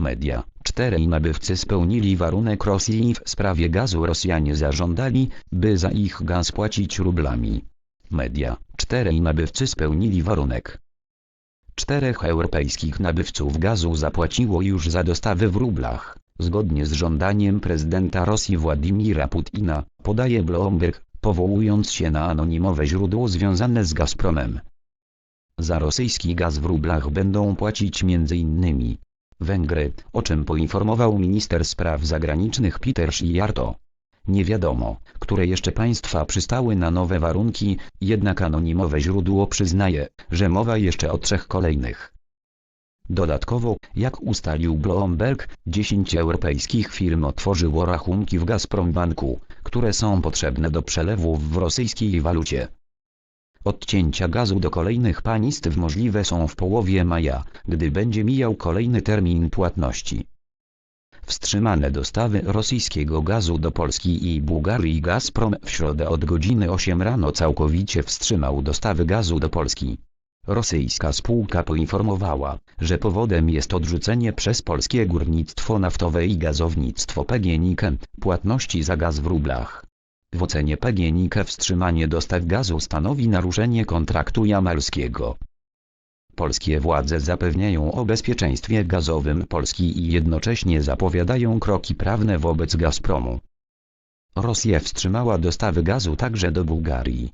Media. Czterej nabywcy spełnili warunek Rosji w sprawie gazu Rosjanie zażądali, by za ich gaz płacić rublami. Media. Czterej nabywcy spełnili warunek. Czterech europejskich nabywców gazu zapłaciło już za dostawy w rublach, zgodnie z żądaniem prezydenta Rosji Władimira Putina, podaje Bloomberg, powołując się na anonimowe źródło związane z Gazpromem. Za rosyjski gaz w rublach będą płacić m.in. Węgry, o czym poinformował minister spraw zagranicznych Peter Szijarto. Nie wiadomo, które jeszcze państwa przystały na nowe warunki, jednak anonimowe źródło przyznaje, że mowa jeszcze o trzech kolejnych. Dodatkowo, jak ustalił Bloomberg, 10 europejskich firm otworzyło rachunki w Gazprombanku, które są potrzebne do przelewów w rosyjskiej walucie. Odcięcia gazu do kolejnych państw możliwe są w połowie maja, gdy będzie mijał kolejny termin płatności. Wstrzymane dostawy rosyjskiego gazu do Polski i Bułgarii Gazprom w środę od godziny 8 rano całkowicie wstrzymał dostawy gazu do Polski. Rosyjska spółka poinformowała, że powodem jest odrzucenie przez polskie górnictwo naftowe i gazownictwo PGNiG płatności za gaz w rublach. W ocenie PGNiG wstrzymanie dostaw gazu stanowi naruszenie kontraktu jamalskiego. Polskie władze zapewniają o bezpieczeństwie gazowym Polski i jednocześnie zapowiadają kroki prawne wobec Gazpromu. Rosja wstrzymała dostawy gazu także do Bułgarii,